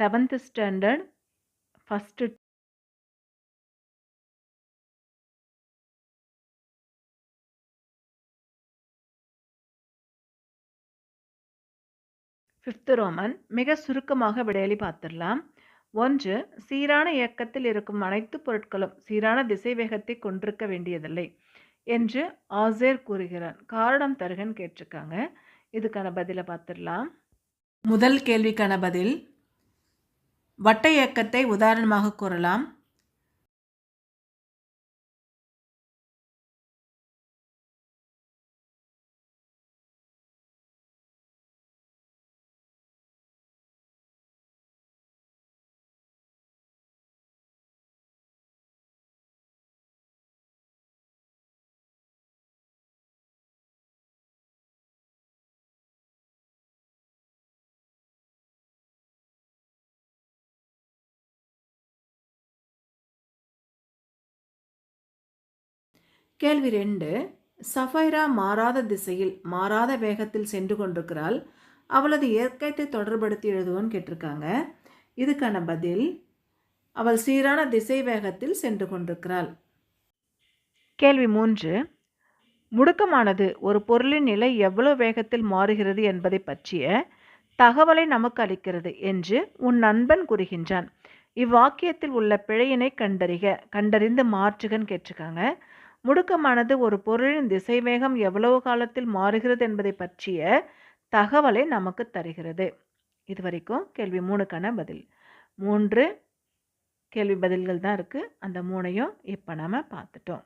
Seventh standard first fifth Roman மிக சுருக்கமாக விடையளி பார்த்துடலாம். ஒன்று சீரான இயக்கத்தில் இருக்கும் அனைத்து பொருட்களும் சீரான திசை வேகத்தை கொண்டிருக்க வேண்டியதில்லை என்று ஆசேர் கூறுகிறான் காரணம் தருகன் கேட்டிருக்காங்க. இதுக்கான பதிலை பார்த்துடலாம். முதல் கேள்விக்கான பதில் வட்ட இயக்கத்தை உதாரணமாக கூறலாம். கேள்வி ரெண்டு சஃபைரா மாறாத திசையில் மாறாத வேகத்தில் சென்று கொண்டிருக்கிறாள். அவளது இயற்கையத்தை தொடர்படுத்தி எழுதுவோன்னு கேட்டிருக்காங்க. இதுக்கான பதில் அவள் சீரான திசை வேகத்தில் சென்று கொண்டிருக்கிறாள். கேள்வி மூன்று முடுக்கமானது ஒரு பொருளின் நிலை எவ்வளவு வேகத்தில் மாறுகிறது என்பதை பற்றிய தகவலை நமக்கு அளிக்கிறது என்று உன் நண்பன் கூறுகின்றான். இவ்வாக்கியத்தில் உள்ள பிழையினை கண்டறிக கண்டறிந்து மாற்றுகன்னு கேட்டிருக்காங்க. முடுக்கமானது ஒரு பொருளின் திசைவேகம் எவ்வளவு காலத்தில் மாறுகிறது என்பதை பற்றிய தகவலை நமக்கு தருகிறது. இது வரைக்கும் கேள்வி மூணுக்கான பதில். மூன்று கேள்வி பதில்கள் தான் இருக்குது அந்த மூணையும் இப்போ நம்ம பார்த்துட்டோம்.